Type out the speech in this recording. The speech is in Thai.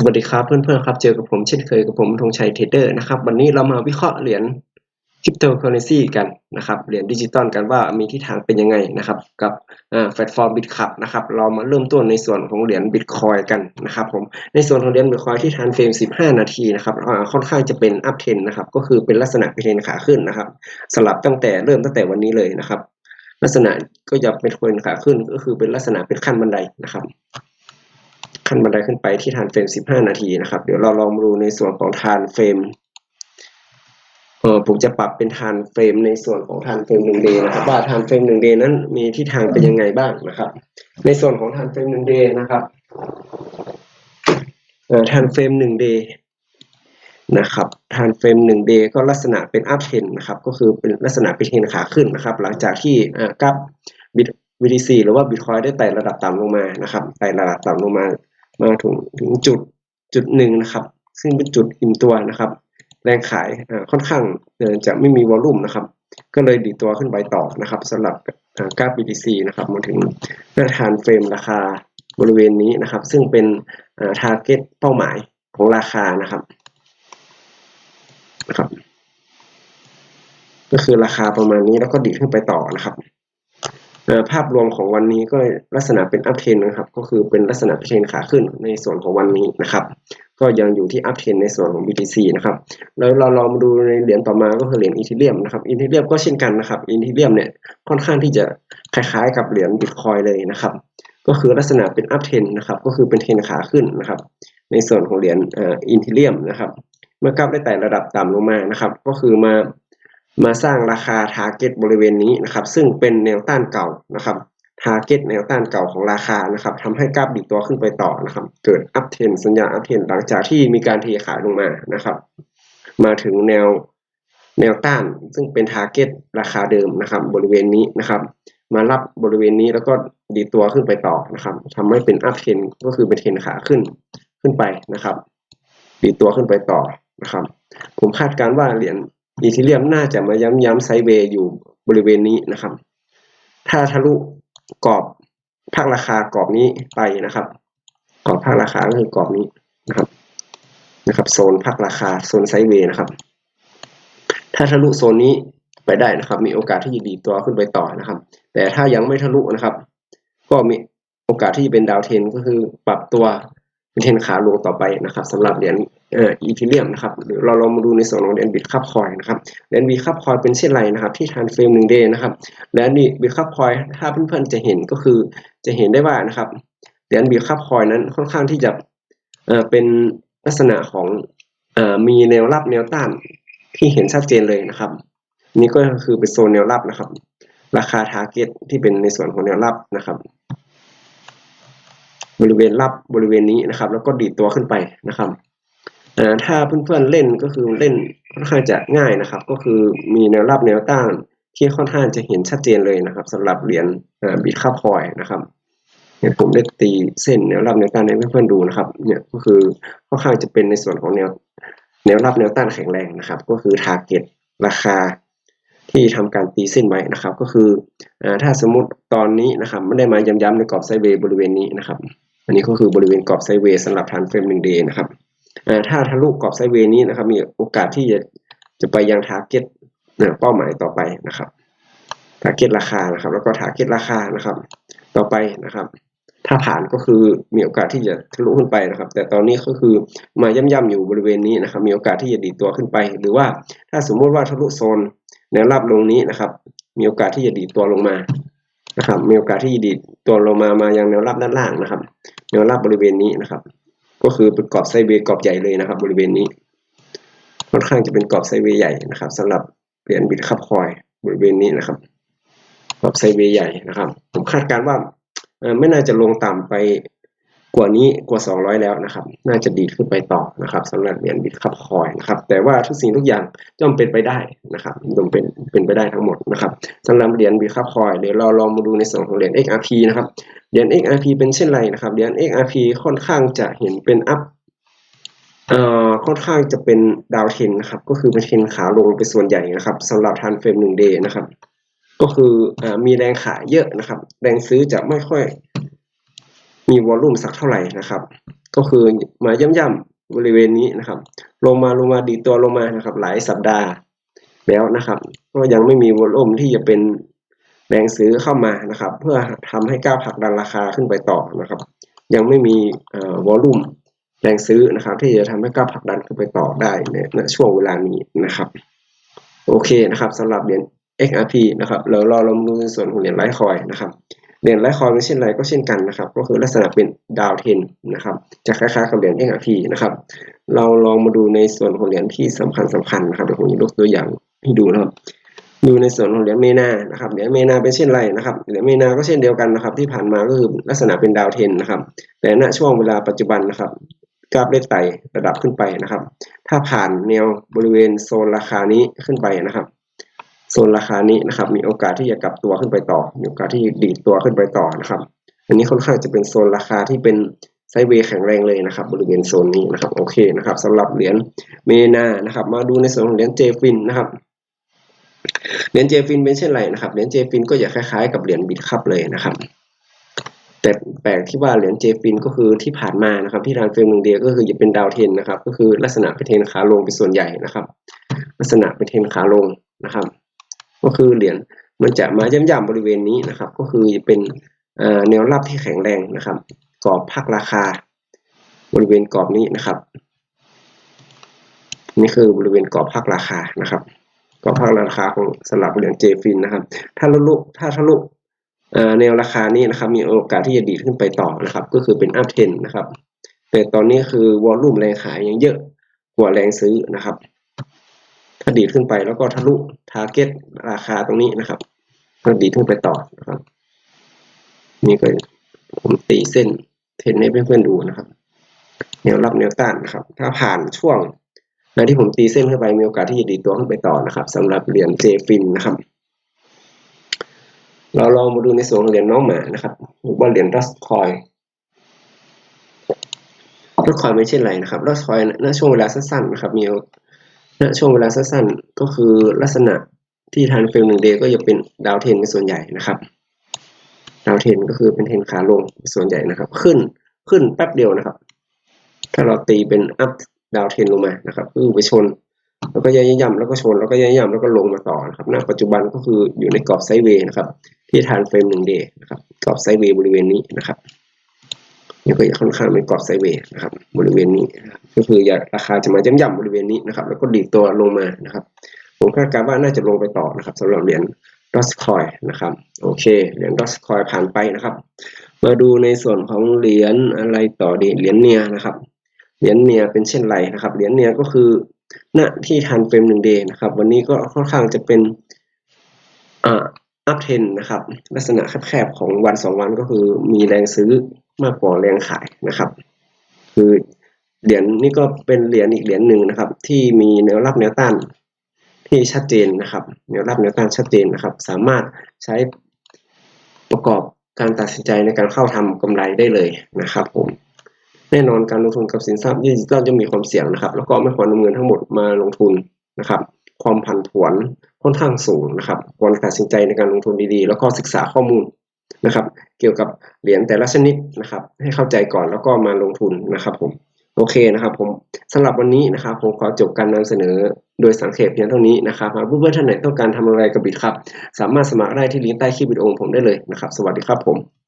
สวัสดีครับเพื่อนๆครับ เจอกับผมเช่นเคยกับผมธงชัยเทเดอร์นะครับ วันนี้เรามาวิเคราะห์เหรียญคริปโตเคอเรนซีกันนะครับเหรียญดิจิตอลกันว่ามีทิศทางเป็นยังไงนะครับ กับแพลตฟอร์มบิตคับนะครับ เรามาเริ่มต้นในส่วนของเหรียญบิตคอยกันนะครับผมในส่วนของเหรียญบิตคอยที่ทานเฟรม 15 นาทีนะครับค่อนข้างจะเป็นอัพเทนนะครับ ก็คือเป็นลักษณะเป็นเทนขาขึ้นนะครับ สลับตั้งแต่เริ่มตั้งแต่วันนี้เลยนะครับ ลักษณะก็จะเป็นเทนขาขึ้นก็คือเป็นลักษณะเป็นขั้นบันไดนะครับ ขั้นบันไดขึ้นไปที่ทานเฟรม 15 นาทีนะครับ เดี๋ยวเราลองดูในส่วนของทานเฟรมเออผมจะปรับเป็นทานเฟรมในส่วนของทานเฟรม1 day นะครับว่าทานเฟรม1 day นั้นมีทิศทางเป็นยังไงบ้างนะครับ ในส่วนของทานเฟรม1 day นะครับเอ่อทานเฟรม1 day นะครับทานเฟรม1 day ก็ลักษณะเป็นอัพเทนนะครับ ก็คือเป็นลักษณะเป็นเทนขาขึ้นนะครับ หลังจากที่อ่ากราฟบิต BTC หรือว่า Bitcoin ได้ไต่ระดับต่ำลงมานะครับ ไต่ระดับต่ำลงมา มาถึงถึงจุดจุดหนึ่งนะครับ ซึ่งเป็นจุดอิ่มตัวนะครับ แรงขายค่อนข้างจะไม่มีวอลลุ่มนะครับ ก็เลยดีตัวขึ้นไปต่อนะครับสำหรับกราฟ BTC นะครับมาถึงมาตรฐานเฟรมราคาบริเวณนี้นะครับ ซึ่งเป็น target เป้าหมายของราคานะครับนะครับ ก็คือราคาประมาณนี้แล้วก็ดีขึ้นไปต่อนะครับ ภาพรวมของวันนี้ก็ลักษณะเป็นอัพเทนนะครับ ก็คือเป็นลักษณะเทรนขาขึ้นในส่วนของวันนี้นะครับ ก็ยังอยู่ที่อัพเทนในส่วนของ BTC นะครับ แล้วเราลองมาดูในเหรียญต่อมาก็คือเหรียญอีเทเรียมนะครับอีเทเรียมก็เช่นกันนะครับอีเทเรียมเนี่ยค่อนข้างที่จะคล้ายๆ กับเหรียญบิตคอยเลยนะครับ ก็คือลักษณะเป็นอัพเทนนะครับ ก็คือเป็นเทรนขาขึ้นนะครับ ในส่วนของเหรียญอินเทเรียมนะครับ เมื่อกราฟได้ไต่ระดับต่ำลงมานะครับ ก็คือมา มาสร้างราคา target บริเวณนี้นะครับ ซึ่งเป็นแนวต้านเก่านะครับ target แนวต้านเก่าของราคานะครับทำให้กราฟดิดตัวขึ้นไปต่อนะครับ เกิด up trend สัญญา up trend หลังจากที่มีการเทขายลงมานะครับ มาถึงแนวแนวต้าน ซึ่งเป็น target ราคาเดิมนะครับ บริเวณนี้นะครับ มารับบริเวณนี้แล้วก็ดีตัวขึ้นไปต่อนะครับทำให้เป็น up trend ก็คือเป็นเทรนขาขึ้นขึ้นไปนะครับ ดีตัวขึ้นไปต่อนะครับ ผมคาดการว่าเหรียญ อีทีเรียมน่าจะมาย้ำย้ำไซเวย์อยู่บริเวณนี้นะครับ ถ้าทะลุกรอบภาคราคากรอบนี้ไปนะครับกรอบภาคราคาก็คือกรอบนี้นะครับนะครับ โซนภาคราคาโซนไซเวย์นะครับ ถ้าทะลุโซนนี้ไปได้นะครับ มีโอกาสที่จะดีตัวขึ้นไปต่อนะครับ แต่ถ้ายังไม่ทะลุนะครับ ก็มีโอกาสที่จะเป็นดาวเทนก็คือปรับตัว เป็นเทนขาลงต่อไปนะครับสำหรับเหรียญเอ่ออีทีเรียมนะครับหรือเราลองมาดูในส่วนของเหรียญบิตคับคอยนะครับเหรียญบิตคับคอยเป็นเช่นไรนะครับ ที่ทานเฟรมหนึ่งเดย์นะครับเหรียญบิตคับคอยถ้าเพื่อนๆจะเห็นก็คือจะเห็นได้ว่านะครับเหรียญบิตคับคอยนั้นค่อนข้างที่จะเอ่อเป็นลักษณะของเอ่อมีแนวรับแนวต้านที่เห็นชัดเจนเลยนะครับ นี่ก็คือเป็นโซนแนวรับนะครับ ราคาทาร์เก็ตที่เป็นในส่วนของแนวรับนะครับ บริเวณรับบริเวณนี้นะครับ แล้วก็ดีดตัวขึ้นไปนะครับถ้าเพื่อนๆเล่นก็คือเล่นค่อนข้างจะง่ายนะครับ ก็คือมีแนวรับแนวต้านที่ค่อนข้างจะเห็นชัดเจนเลยนะครับสำหรับเหรียญบิตคับคอยนะครับเนี่ยผมได้ตีเส้นแนวรับแนวต้านให้เพื่อนๆดูนะครับ เนี่ยก็คือค่อนข้างจะเป็นในส่วนของแนวแนวรับแนวต้านแข็งแรงนะครับ ก็คือทาร์เก็ตราคาที่ทำการตีเส้นไว้นะครับ ก็คือถ้าสมมติตอนนี้นะครับไม่ได้มาย้ำๆในกรอบไซเวย์บริเวณนี้นะครับ อันนี้ก็คือบริเวณกรอบไซเวย์สำหรับฐานเฟรมหนึ่งเดย์นะครับถ้าทะลุกรอบไซเวย์นี้นะครับ มีโอกาสที่จะจะไปยังทาร์เก็ตเป้าหมายต่อไปนะครับทาร์เก็ตราคานะครับ แล้วก็ทาร์เก็ตราคานะครับ ต่อไปนะครับ ถ้าผ่านก็คือมีโอกาสที่จะทะลุขึ้นไปนะครับ แต่ตอนนี้ก็คือมาย่ำๆอยู่บริเวณนี้นะครับ มีโอกาสที่จะดีตัวขึ้นไป หรือว่าถ้าสมมุติว่าทะลุโซนแนวรับลงนี้นะครับ มีโอกาสที่จะดีตัวลงมา นะครับมีโอกาสที่ดีดตัวลงมามายังแนวรับด้านล่างนะครับ แนวรับบริเวณนี้นะครับ ก็คือเป็นกรอบไซเวย์กรอบใหญ่เลยนะครับ บริเวณนี้ค่อนข้างจะเป็นกรอบไซเวย์ใหญ่นะครับสำหรับเหรียญบิตคับคอยบริเวณนี้นะครับกรอบไซเวย์ใหญ่นะครับ ผมคาดการว่าไม่น่าจะลงต่ำไป กว่านี้กว่า 200 แล้วนะครับ น่าจะดีขึ้นไปต่อนะครับสำหรับเหรียญบิตคับคอยนะครับ แต่ว่าทุกสิ่งทุกอย่างย่อมเป็นไปได้นะครับย่อมเป็นเป็นไปได้ทั้งหมดนะครับสำหรับเหรียญบิตคับคอยเดี๋ยวเราลองมาดูในส่วนของเหรียญ XRP นะครับเหรียญ XRP เป็นเช่นไรนะครับเหรียญ XRP ค่อนข้างจะเห็นเป็นอัพเอ่อค่อนข้างจะเป็นดาวเทนนะครับ ก็คือเป็นเทนขาลงเป็นส่วนใหญ่นะครับสำหรับทันเฟรมหนึ่งเดย์นะครับ ก็คืออมีแรงขายเยอะนะครับ แรงซื้อจะไม่ค่อย มีวอลลุ่มสักเท่าไหร่นะครับ ก็คือมาย่ำๆบริเวณนี้นะครับ ลงมาลงมาดีตัวลงมานะครับ หลายสัปดาห์แล้วนะครับก็ยังไม่มีวอลลุ่มที่จะเป็นแรงซื้อเข้ามานะครับ เพื่อทำให้ก้าวผลักดันราคาขึ้นไปต่อนะครับ ยังไม่มีวอลลุ่มแรงซื้อนะครับ ที่จะทำให้ก้าวผลักดันขึ้นไปต่อได้ในช่วงเวลานี้นะครับ โอเคนะครับสำหรับเหรียญ XRP นะครับเรารอลงดูในส่วนของเหรียญไลท์คอยนะครับ เหรียญไลท์คอยเป็นเช่นไรก็เช่นกันนะครับ ก็คือลักษณะเป็นดาวเทนนะครับ จะคล้ายๆกับเหรียญ XRP นะครับ เราลองมาดูในส่วนของเหรียญที่สำคัญสำคัญนะครับเดี๋ยวผมยกตัวอย่างให้ดูนะครับ ดูในส่วนของเหรียญเมนานะครับ เหรียญเมนาเป็นเช่นไรนะครับ เหรียญเมนาก็เช่นเดียวกันนะครับ ที่ผ่านมาก็คือลักษณะเป็นดาวเทนนะครับ แต่ณช่วงเวลาปัจจุบันนะครับกราฟได้ไต่ระดับขึ้นไปนะครับ ถ้าผ่านแนวบริเวณโซนราคานี้ขึ้นไปนะครับ โซนราคานี้นะครับมีโอกาสที่จะกลับตัวขึ้นไปต่อมีโอกาสที่ดีดตัวขึ้นไปต่อนะครับ อันนี้ค่อนข้างจะเป็นโซนราคาที่เป็นไซเวย์แข็งแรงเลยนะครับ บริเวณโซนนี้นะครับโอเคนะครับสำหรับเหรียญเมนานะครับ มาดูในส่วนของเหรียญเจฟินนะครับเหรียญเจฟินเป็นเช่นไรนะครับเหรียญเจฟินก็จะคล้ายๆกับเหรียญบิตคัพเลยนะครับ แต่แปลกที่ว่าเหรียญเจฟินก็คือที่ผ่านมานะครับ ที่ทางเฟรมหนึ่งเดียวก็คือจะเป็นดาวเทนนะครับ ก็คือลักษณะเป็นเทนขาลงเป็นส่วนใหญ่นะครับ ลักษณะเป็นเทนขาลงนะครับ ก็คือเหรียญมันจะมาย่ำๆบริเวณนี้นะครับ ก็คือเป็นแนวรับที่แข็งแรงนะครับ กรอบพักราคา บริเวณกรอบนี้นะครับ นี่คือบริเวณกรอบพักราคานะครับกรอบพักราคาของสลับเหรียญเจฟินนะครับ ถ้าทะลุถ้าทะลุแนวราคานี้นะครับมีโอกาสที่จะดีขึ้นไปต่อนะครับ ก็คือเป็นอัพเทนนะครับ แต่ตอนนี้คือวอลลุ่มแรงขายยังเยอะกว่าแรงซื้อนะครับ ถ้าดีดขึ้นไปแล้วก็ทะลุทาร์เก็ตราคาตรงนี้นะครับก็ดีดขึ้นไปต่อนะครับ นี่ก็ผมตีเส้นเทนให้เพื่อนๆดูนะครับแนวรับแนวต้านนะครับ ถ้าผ่านช่วงในที่ผมตีเส้นขึ้นไปมีโอกาสที่จะดีตัวขึ้นไปต่อนะครับสำหรับเหรียญเจฟินนะครับ เราลองมาดูในส่วนเหรียญน้องหมานะครับหรือว่าเหรียญรัสคอยรัสคอยไม่ใช่ไรนะครับรัสคอยในช่วงเวลาสั้นๆนะครับ มี ณช่วงเวลาสั้นๆ ก็คือลักษณะที่ทานเฟลหนึ่งเดย์ก็จะเป็นดาวเทนเป็นส่วนใหญ่นะครับ ดาวเทนก็คือเป็นเทนขาลงส่วนใหญ่นะครับ ขึ้นขึ้นแป๊บเดียวนะครับ ถ้าเราตีเป็นอัพดาวเทนลงมานะครับคือไปชน แล้วก็ย่ำแล้วก็ชนแล้วก็ย่ำแล้วก็ลงมาต่อนะครับณปัจจุบันก็คืออยู่ในกรอบไซด์เวย์นะครับ ที่ทานเฟรมหนึ่งเดย์นะครับกรอบไซด์เวย์บริเวณนี้นะครับ นี่ก็จะค่อนข้างเป็นกรอบไซเวย์นะครับบริเวณนี้ ก็คืออยากราคาจะมาย่ำๆบริเวณนี้นะครับ แล้วก็ดีดตัวลงมานะครับ ผมคาดการณ์ว่าน่าจะลงไปต่อนะครับสำหรับเหรียญดอสคอยนะครับโอเคเหรียญดอสคอยผ่านไปนะครับ มาดูในส่วนของเหรียญอะไรต่อดีเหรียญเนียนะครับเหรียญเนียเป็นเช่นไรนะครับเหรียญเนียก็คือณที่ทันเฟรมหนึ่งเดย์นะครับ วันนี้ก็ค่อนข้างจะเป็นอ่าอัพเทนนะครับ ลักษณะแคบๆของวันสองวันก็คือมีแรงซื้อ มากกว่าแรงขายนะครับ คือเหรียญนี่ก็เป็นเหรียญอีกเหรียญหนึ่งนะครับ ที่มีแนวรับแนวต้านที่ชัดเจนนะครับ แนวรับแนวต้านชัดเจนนะครับ สามารถใช้ประกอบการตัดสินใจในการเข้าทำกำไรได้เลยนะครับผมแน่นอนการลงทุนกับสินทรัพย์ดิจิตอลจะมีความเสี่ยงนะครับ แล้วก็ไม่ควรนำเงินทั้งหมดมาลงทุนนะครับ ความผันผวนค่อนข้างสูงนะครับควรตัดสินใจในการลงทุนดีๆ แล้วก็ศึกษาข้อมูล นะครับ เกี่ยวกับเหรียญแต่ละชนิดนะครับ ให้เข้าใจก่อนแล้วก็มาลงทุนนะครับผมโอเคนะครับผมสำหรับวันนี้นะครับผมขอจบการนำเสนอโดยสังเกตเพียงเท่านี้นะครับหากเพื่อนๆท่านไหนต้องการทำอะไรกับบิตครับ สามารถสมัครได้ที่ลิงก์ใต้คลิปวิดีโอผมได้เลยนะครับ สวัสดีครับผม